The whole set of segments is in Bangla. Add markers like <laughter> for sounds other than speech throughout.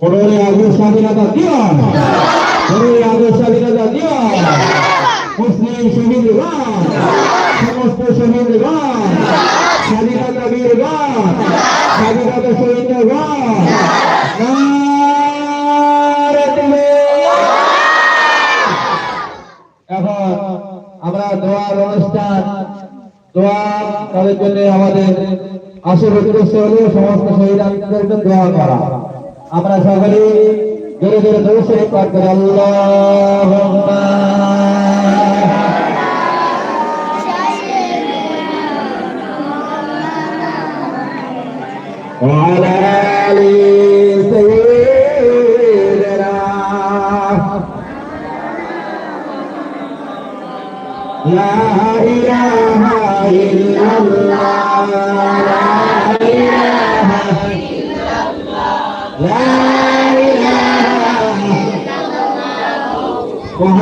পনেরোই আগস্ট স্বাধীনতা দিবস। পনেরোই আগস্ট স্বাধীনতা দিবস। মুসলিম শহীদগণ সমস্ত শহীদগণ স্বাধীনতা বীরগণ স্বাধীনতা শহীদগণ নারে তাকবীর! এখন আমরা দোয়ার অনুষ্ঠান দোয়া তাদের জন্য আমাদের আসল উদ্দেশ্য হলো সমস্ত শহীদদের জন্য দোয়া করা আমরা সকলে জোরে জোরে দোষ পাঠ করি আল্লাহ وعلى آل سيدنا لا إله إلا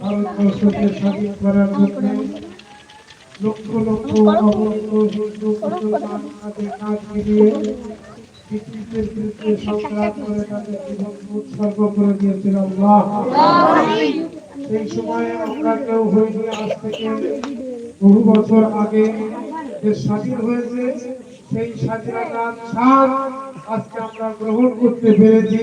ভারতবর্ষকে স্বাধীন করার জন্য লক্ষ লক্ষ উৎসর্গ করে সেই সময়ে আমরা কেউ হয়নি আজ থেকে বহু বছর আগে যে স্বাধীন হয়েছে, সেই স্বাধীনতার স্বাদ আজকে আমরা গ্রহণ করতে পেরেছি।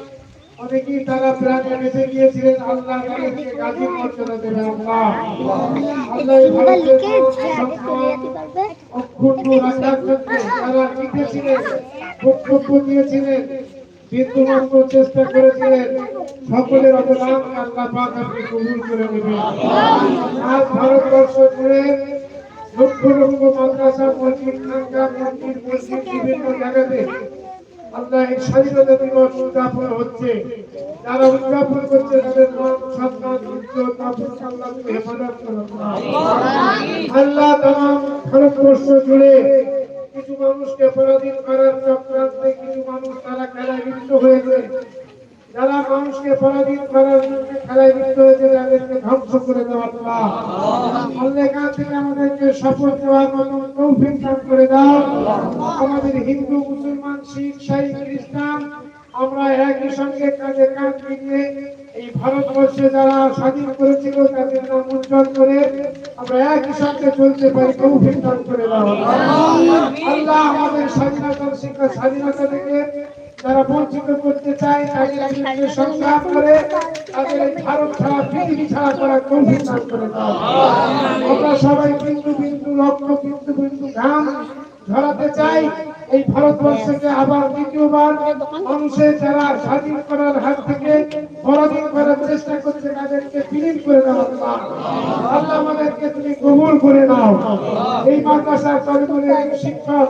অনেকেই তারা প্রাণে বেঁচে গিয়েছিলেন আল্লাহ তাদেরকে গাজীর মর্যাদা দেবেন আল্লাহ আল্লাহ এই অক্ষুণ্ণ রাখার জন্য যারা লিখেছিলেন বক্তব্য দিয়েছিলেন বিন্দুমাত্র চেষ্টা করেছিলেন সকলের অবদান আল্লাহ পাক আপনি কবুল করে নেবেন। আজ ভারতবর্ষ জুড়ে লক্ষ লক্ষ মাদ্রাসা মসজিদ খানকা মন্দির মসজিদ বিভিন্ন জায়গাতে আল্লাহ এই স্বাধীনতা দিবস উদযাপন হচ্ছে। যারা উদযাপন করছে, তাদের মন সন্তান ইজ্জত আবরুত আল্লাহ হেফাজত করো। আল্লাহ তাম ভারতবর্ষ জুড়ে কিছু মানুষকে পরাধীন করার চক্রান্তে কিছু মানুষ তারা খেলায় লিপ্ত হয়েছে। যারা মানুষকে পরাধীন করার জন্য খেলায় লিপ্ত হয়েছে তাদেরকে ধ্বংস করে দেওয়া থেকে আমাদেরকে শপথ দেওয়ার মতো তৌফিক দান করে দাও। আমাদের হিন্দু, মুসলমান, শিখ শাহী খ্রিস্টান, আমরা একই সঙ্গে কাঁধে কাঁধ মিলিয়ে এই ভারতবর্ষে যারা স্বাধীন করেছিল তাদের নাম উজ্জ্বল করে আমরা একই সঙ্গে চলতে পারি। তৌফিক দান করে দাও। আল্লাহ আমাদের স্বাধীনতার শিক্ষা স্বাধীনতা থেকে যারা বঞ্চিত করতে চায় তাদের বিরুদ্ধে সংগ্রাম করে তাদের এই ভারত ছাড়া পৃথিবী ছাড়া করার তৌফিক দান করে দাও। আমরা সবাই বিন্দু বিন্দু রক্ত বিন্দু বিন্দু ঘাম ঝরাতে চাই। এই ভারতবর্ষকে আবার দ্বিতীয়বার মানুষের যারা স্বাধীন করার হাত থেকে পরাধীন করার চেষ্টা করছে তাদেরকে বিলীন করে দেওয়া আল্লাহ। আমাদেরকে তুমি কবুল করে নাও। এই মাদ্রাসার শিক্ষক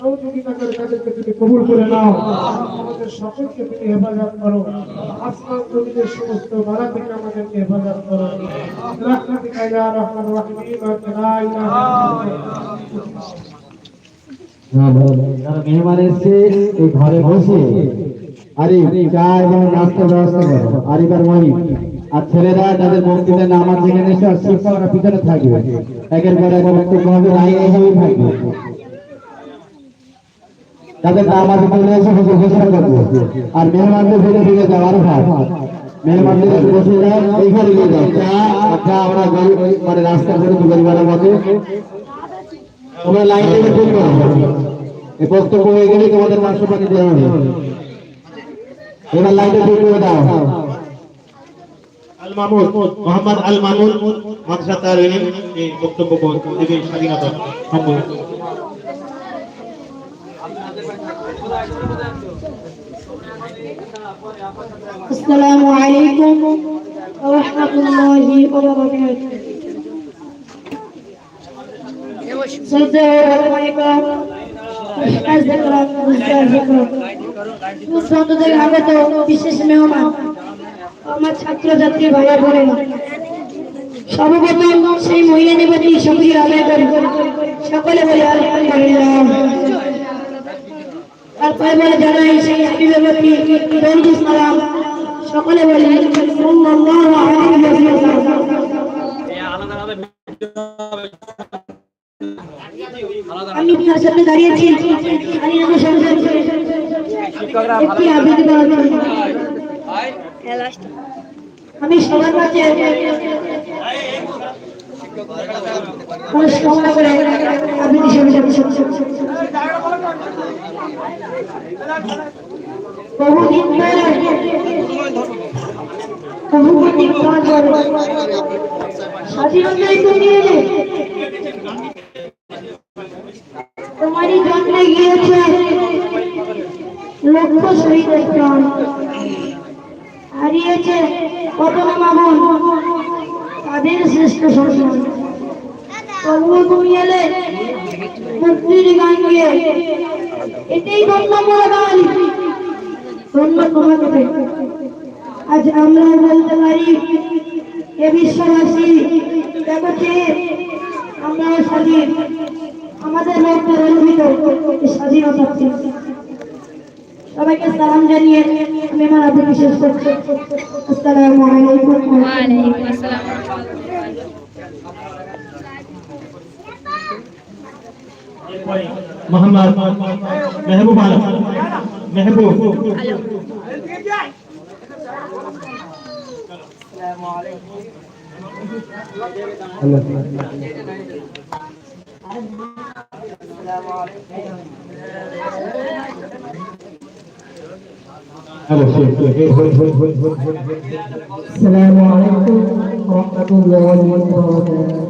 সহযোগিতা করে তাদেরকে তুমি কবুল করে নাও। আমাদের সকলকে তুমি হেফাজত করো। আসমান জমিনের সমস্ত বাধা থেকে আমাদেরকে হেফাজত করো। ঘরে বসে আরে চা এবং নাস্তার ব্যবস্থা করো। আরিবার মহিম আর ছেলেরা তাদের বক্তৃতা নামাজ যেখানে এসে শিক্ষকরা পিছনে থাকবে। একের পর এক বক্তব্য থাকবে। তাদের নামাজ চলে এসে হুজুর ঘোষণা করব। আর মেহমানদের ফিরে ফিরে যাওয়ার ভাব মানে রাস্তা তোমরা এই হয়ে তোমাদের দেওয়া হবে। দাও। মোহাম্মদ আল মামুন বক্তব্য স্বাধীনতা السلام عليكم ورحمة الله وبركاته শ্রদ্ধা আলাইকুম আজ দেখলাম বুঝতে দেখলাম সুস্থ থেকে আগত বিশেষ মেহমান আমার ছাত্রছাত্রী ভাইয়া বোনেরা সর্বপ্রথম সেই মহিলা নিবাসী সবজির আদায় করি সকলে বলে আলহামদুলিল্লাহ তারপরে বলে জানাই সেই সালাম, সকলে বলে আমি তার সামনে দাঁড়িয়েছি। আমি আমার সংসার আমি সবার কাছে কামনা করে আবৃত্তি করছি বহুদিন ধরে বহুদিন করে স্বাধীনতায় এলে তোমারই জন্মে গিয়েছে লক্ষ শহীদের প্রাণ হারিয়েছে কত মামন তাদের শ্রেষ্ঠ সন্তান। তুমি এলে মুক্তির আজ আমরা বলতে পারি, এ বিশ্ববাসী, জগতে আমরাও স্বাধীন। আমাদের মধ্যে রঞ্জিত স্বাধীনতা সবাইকে সালাম জানিয়ে আমি আমার আবৃত্তি শেষ করছি। আসসালামু আলাইকুম। ওয়ালাইকুম আসসালাম। मोहम्मद महबूब आलम महबूब السلام عليكم ورحمة الله وبركاته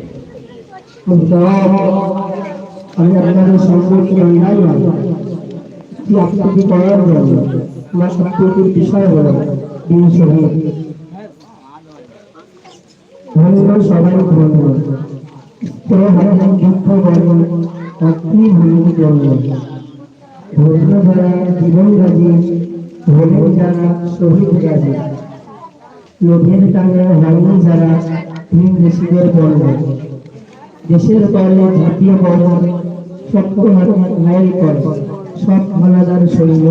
আমি আপনাদের সম্মুখে অন্যায় নয় কি আপনাকে করার জন্য আমার সত্যটির বিষয় হল দিন শহীদ ধন্য সবাই ধন্য স্তর হারানো দুঃখ বর্ণ অগ্নি ভূমি জন্ম ধৈর্য যারা জীবন গাজী হলেন যারা শহীদ গাজী লোভের টানে হয়নি যারা তিন দেশীদের বর্ণ দেশের তলে জাতীয় বর্ণ সত্য ন্যায় কর সব মালাদার সৈন্য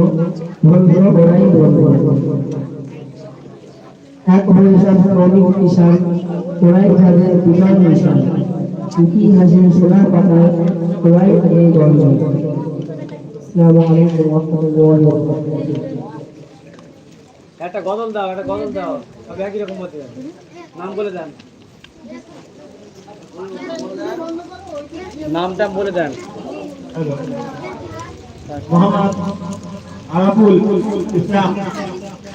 বন্ধ ওরাই বন্ধ এক বিমান নিশান সোনার পাতায় ওরাই বারাকাতুহু। একটা গজল দাও, একটা গজল দাও। সব একই রকম নাম বলে দেন। নামটা বলে দেন মোহাম্মদ আরাফুল ইসলাম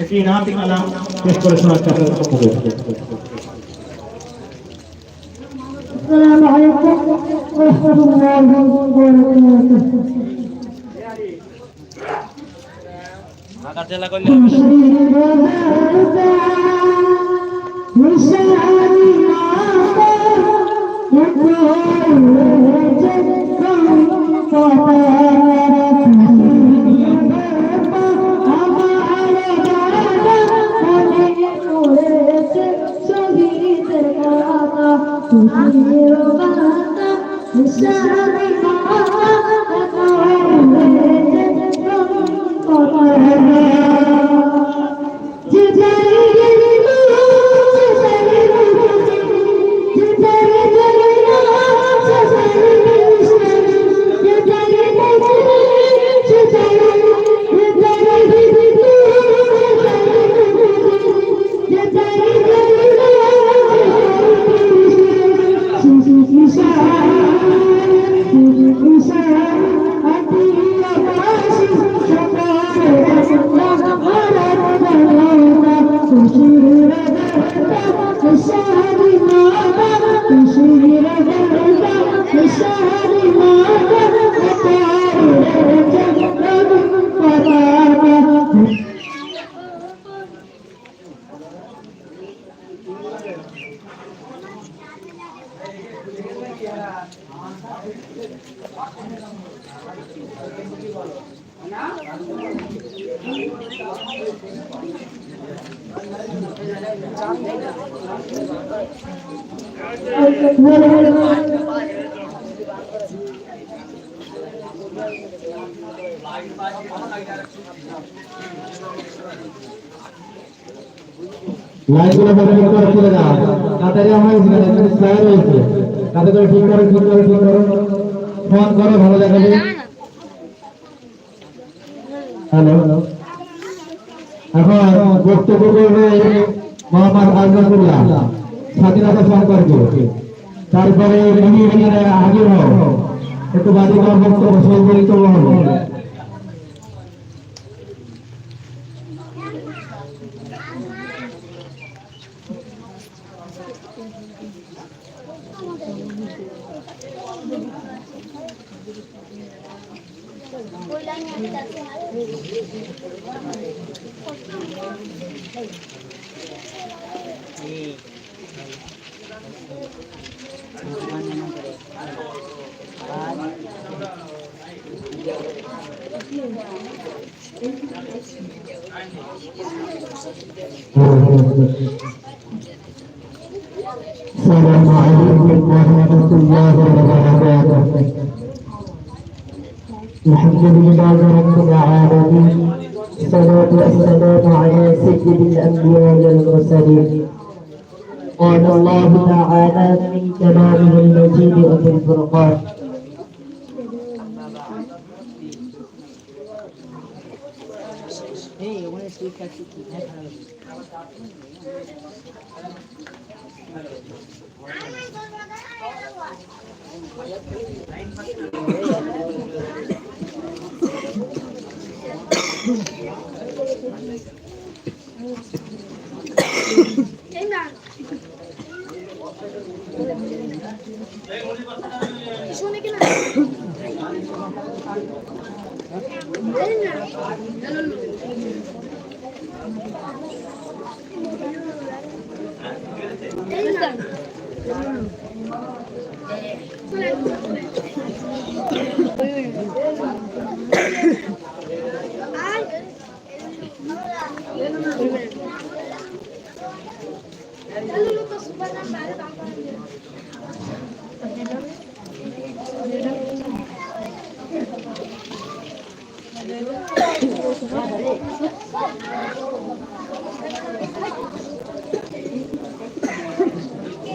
একটি নাম কালাম পেশ করে শোনার চেষ্টা করবো السلام عليكم ورحمة الله وبركاته Thank you. Hashem. ভালো ঠিক করে তুলে দাও তাড়াতাড়ি এখানে স্লাইড রয়েছে। তাতে করে ঠিক করো ঠিক করো ঠিক করো। ফোন করো, ভালো দেখাবে হ্যালো। এখন বক্তব্য করবে স্বাধীনতা সম্পর্কে তারপরে হাজির হও একটু করার বক্তব্য সংবলিত হব السلام عليكم ورحمة الله وبركاته الحمد لله رب العالمين. الصلاة والسلام على سيد الأنبياء والمرسلين. قال الله تعالى في كلامه المجيد وفي الفرقان. শুনে <laughs> এই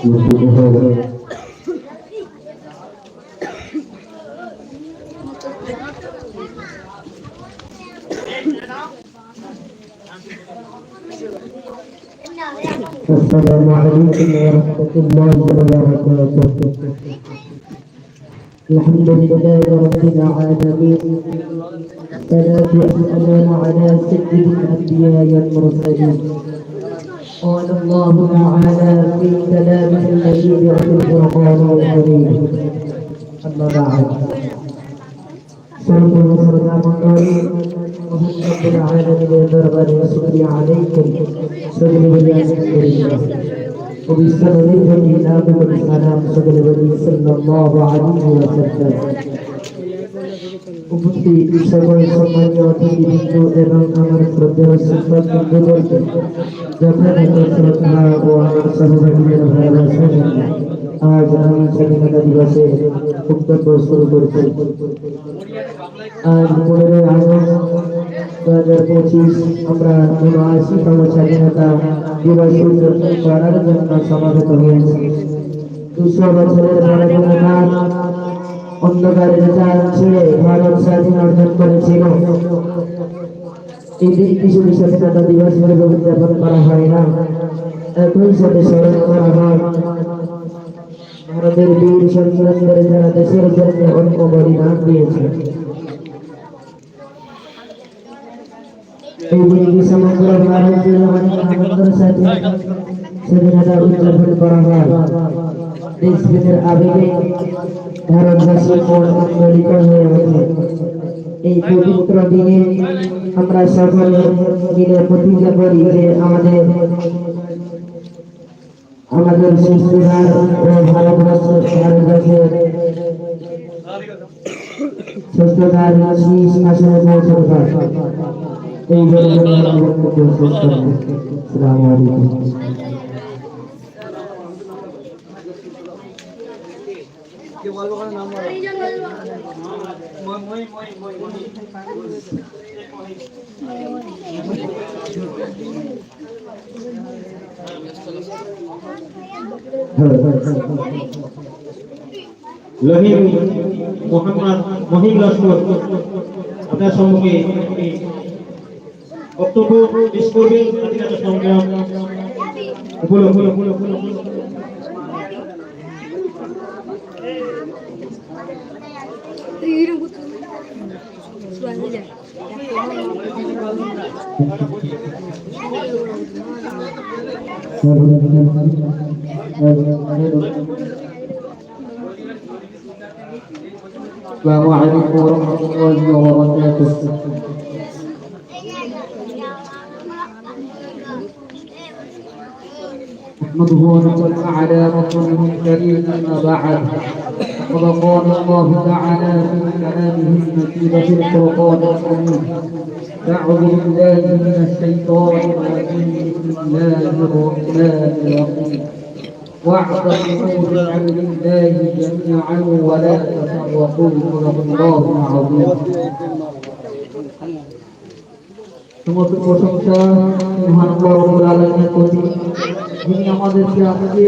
السلام عليكم ورحمة الله وبركاته الحمد لله رب العالمين. الصلاة والسلام على سيد الأنبياء والمرسلين قال الله تعالى في كلامه المجيد وفي القرآن الكريم أما بعد سلام الله عليه وسلم العالمين دربا وسكري عليكم سلم الله وبسبب الهدي نابل السلام صلى الله عليه وسلم. উপস্থিত সকল সম্মানীয় অতিথিবৃন্দ এবং আমার শ্রদ্ধেয় শিক্ষক বন্ধুদেরকে যথাযথ শ্রদ্ধা ও আমার সহযোগীদের ভালোবাসা জানিয়ে আজ আমি স্বাধীনতা দিবসে বক্তব্য শুরু করছি আজ পনেরোই আগস্ট দু হাজার পঁচিশ আমরা উনআশিতম স্বাধীনতা দিবস উদযাপন করার জন্য সমাবেত হয়েছি দুশো বছরের পরাধীনতার অন্ধকারের চাল ছিঁড়ে ভারত স্বাধীন অর্জন করেছিল। এই দিন কিছু স্বাধীনতা দিবস হিসেবে উদযাপন করা হয় না। একই সাথে স্মরণ করা হয়, ভারতের বীর সন্তানদের যারা দেশের জন্য অন্য বলিদান দিয়েছে। এই দিনটি সমগ্র আনন্দের সাথে স্বাধীনতা উদযাপন করা হয়। দেশপ্রেমের আবেগে ভারতবাসী মন আন্দোলিত হয়ে ওঠে এই পবিত্র দিনে আমরা সকলে মিলে প্রতিজ্ঞা করি যে আমাদের আমাদের সংস্কৃতি ও ভারতবর্ষ ভারতবর্ষের সুস্থতার শীষ আসনে পৌঁছতে পারে। এই বলে আমি আমার বক্তব্য শেষ করলাম আসসালামু আলাইকুম। রহিম মোহাম্মদ মহিম লস্কর আপনার সম্মুখে বক্তব্য পেশ করবেন স্বাধীনতা ribut sudah Assalamualaikum warahmatullahi wabarakatuh. ونصلي على الكريم أما بعد. فقد قال الله تعالى في كلامه المجيد في القرآن الكريم أعوذ بالله من الشيطان الرجيم بسم الله الرحمن الرحيم. واعتصموا بحبل الله جميعا ولا تفرقوا صدق الله العظيم. সমস্ত প্রশংসা মহান রাব্বুল আলামিনের প্রতি। যিনি আমাদেরকে আজকে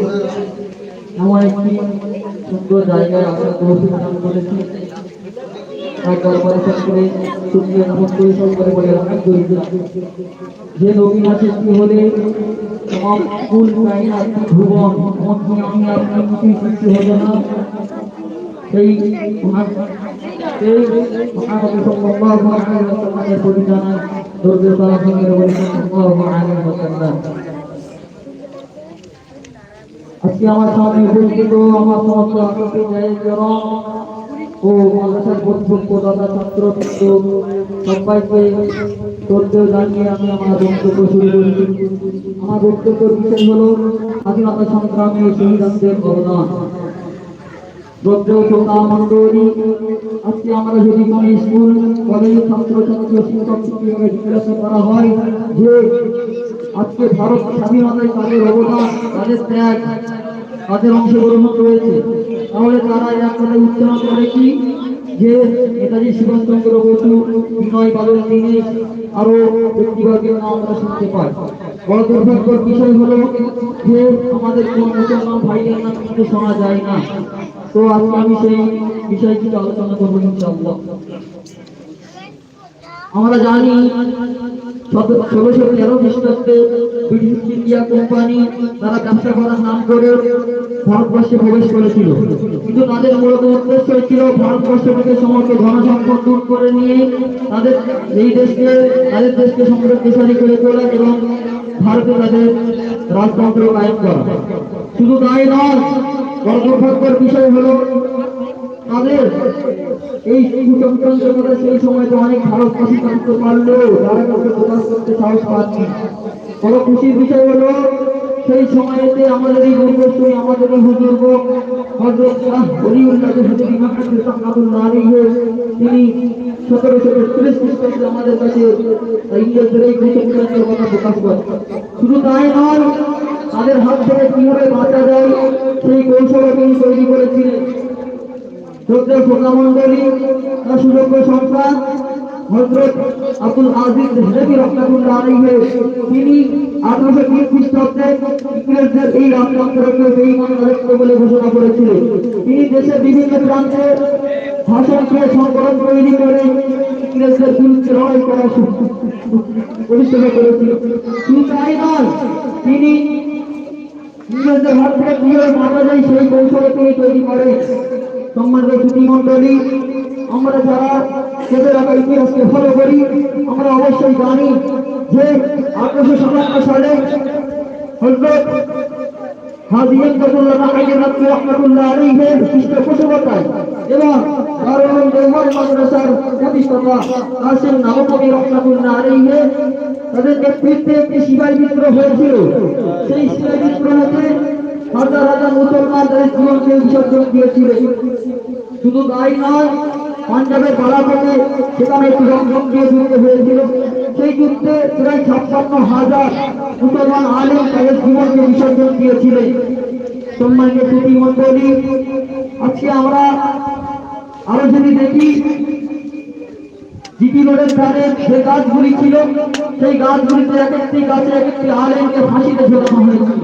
এমন একটি সুন্দর জায়গায় আমরা প্রতিষ্ঠান করেছি তার দরবারে সকলে শুকরিয়া জ্ঞাপন করে সকলে বলে আলহামদুলিল্লাহ যে নবীন সৃষ্টি হলে না। সেই আজকে আমার সামনে উপস্থিত আমার সমস্ত ও মাদ্রাসার কর্তৃপক্ষ তথা আমি আমার বক্তব্য শুরু করেছি। আমার বক্তব্যের বিষয় হলো স্বাধীনতা সংগ্রামে অবদান। শ্রদ্ধেয় শ্রোতা মন্ডলী আজকে যদি কোনো স্কুল, কলেজ ছাত্র হয় আজকে ভারত তাহলে তারা এক করে কি? যে নেতাজি সুভাষচন্দ্র বসু, বিনয় বাদল দীনেশ আরও ব্যক্তিগতের নাম আমরা শুনতে পাই। বড় দুর্ভাগ্যের বিষয় হলো যে আমাদের কোন ভাইয়ের নাম কিন্তু শোনা যায় না। তো আজকে আমি সেই আলোচনা করব আমরা জানি ষোলোশো তেরো খ্রিস্টাব্দে ব্রিটিশ ইন্ডিয়া কোম্পানি তারা ব্যবসা করার নাম করে ভারতবর্ষে প্রবেশ করেছিল। কিন্তু তাদের মূলত উদ্দেশ্য ছিল ভারতবর্ষ সমস্ত ধনসম্পদ দূর করে নিয়ে তাদের এই দেশকে তাদের দেশকে সমৃদ্ধশালী করে তোলা এবং ভারতে তাদের রাজতন্ত্র কায়েম করা। শুধু তাই নয় বড় বিষয় হলো তাদের এই কুচক্রান্ত কথা সেই সময় তো অনেক ভারতবাসী জানতে পারলেও তারা কাউকে প্রকাশ করতে সাহস পাচ্ছি বড় খুশির বিষয় হলো, সেই সময়েতে আমাদের এই পূর্বশ্রী আমাদের হুজুর্গ হযরত শাহ ওলিউল্লাহ হুজুর ইমাম হাফিজ আলাইহি তিনি সতেরোশো একত্রিশ খ্রিস্টাব্দে আমাদের কাছে শুধু তাই নয় তাদের হাত থেকে কীভাবে বাঁচা যায় সেই কৌশলও তিনি তৈরি করেছিলেন শ্রদ্ধা প্রধানমন্ত্রী তার সুযোগ্য আব্দুল তিনি আঠারোশো তিন খ্রিস্টাব্দে ইংরেজদের এই বলে ঘোষণা করেছিলেন তিনি দেশের বিভিন্ন প্রান্তে ভাষণকে সংকলন তৈরি করে ইংরেজদের বিরুদ্ধে লড়াই করার পরিশ্রম করেছিলেন শুধু তাই নয় তিনি ইংরেজদের হাত থেকে কীভাবে সেই কৌশলে তিনি তৈরি করে সম্মানিত সুধী আমরা যারা কেদের আঁকা ইতিহাসকে ফলো করি, আমরা অবশ্যই জানি যে আঠারোশো সাতান্ন সালে হজরত হাজি ইমদাদুল্লাহ নাহাইয়ের রাত্রি রহমাতুল্লাহ আলাইহির পৃষ্ঠপোষকতায় এবং মাদ্রাসার প্রতিষ্ঠাতা কাসিম নাওয়াবী রহমাতুল্লাহ আলাইহি তাদের নেতৃত্বে একটি সিপাহী বিদ্রোহ হয়েছিল। সেই সিপাহী বিদ্রোহতে হাজার হাজার মুসলমান জীবনকে বিসর্জন দিয়েছিল। শুধু তাই নয়, পাঞ্জাবের বালাকোটে সেখানে একটি রংজং দিয়ে যুদ্ধ হয়েছিল। সেই যুদ্ধে প্রায় ছাপ্পান্ন হাজার মুসলমান আলেম তাদের জীবনকে বিসর্জন দিয়েছিলেন সম্মানিত সুধী আজকে আমরা আরও যদি দেখি জিটি রোডের ধারে যে গাছগুলি ছিল, সেই গাছগুলিতে এক একটি গাছে এক একটি আলেমকে ফাঁসিতে ঝোলানো হয়েছিল।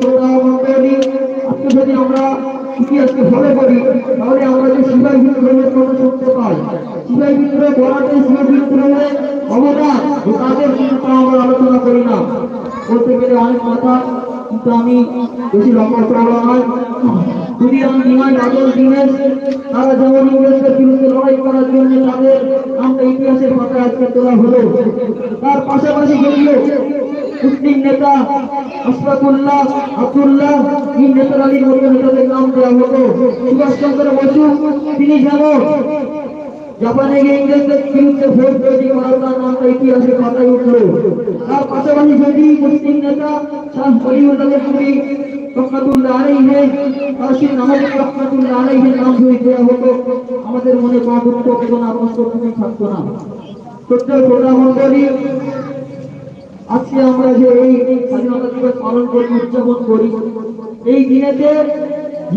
প্রধানমন্ত্রী আজকে যদি আমরা ইতিহাসকে ফলো করি, তাহলে আমরা যে বিদ্রোহের শুনতে পাই বিদ্রোহ অবদান তাদের আমরা আলোচনা করি না। বলতে গেলে অনেক কথা, কিন্তু আমি বেশি লম্বা নয়। যদি আমি নিমাই আদল দিনের তারা যেমন ইংরেজদের বিরুদ্ধে লড়াই করার জন্য তাদের নামটা ইতিহাসের আজকে তোলা হলো। তার পাশাপাশি মুসলিম নেতা আব্দুল্লাহ নেতার মতো নেতাদের নাম দেওয়া বসু, তিনি যেমন জাপানে গিয়ে ইংরেজদের বিরুদ্ধে ভোট তৈরি করার তার নামটা ইতিহাসের পাতায় উঠল। তার পাশাপাশি যদি মুসলিম নেতা শাহ অলিউল্লাহ কবি আমাদের মনে থাকতো না। আজকে আমরা যে এই স্বাধীনতা দিবস পালন করি, উদযাপন করি, এই দিনেতে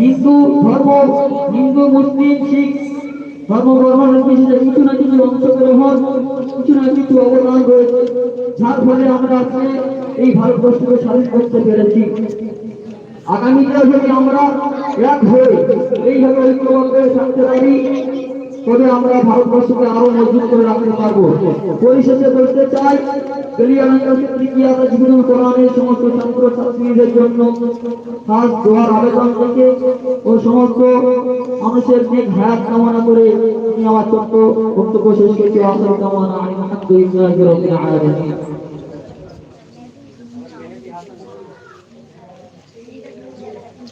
হিন্দু, ধর্ম, হিন্দু, মুসলিম, শিখ, ধর্ম কিছু না কিছু অংশগ্রহণ, কিছু না কিছু অবদান রয়েছে। যার ফলে আমরা আজকে এই ভারতবর্ষকে স্বাধীন করতে পেরেছি। আগামীতেও যদি আমরা এক হয়ে এইভাবে ঐক্যবদ্ধ থাকতে পারি, তবে আমরা ভারতবর্ষকে আরও মজবুত করে রাখতে পারব। পরিশেষে বলতে চাই আবেদন থেকে সমস্ত মানুষের কামনা করে আমি আমার ছোট্ট বক্তব্য শেষ করছি। আসল কামনা আমি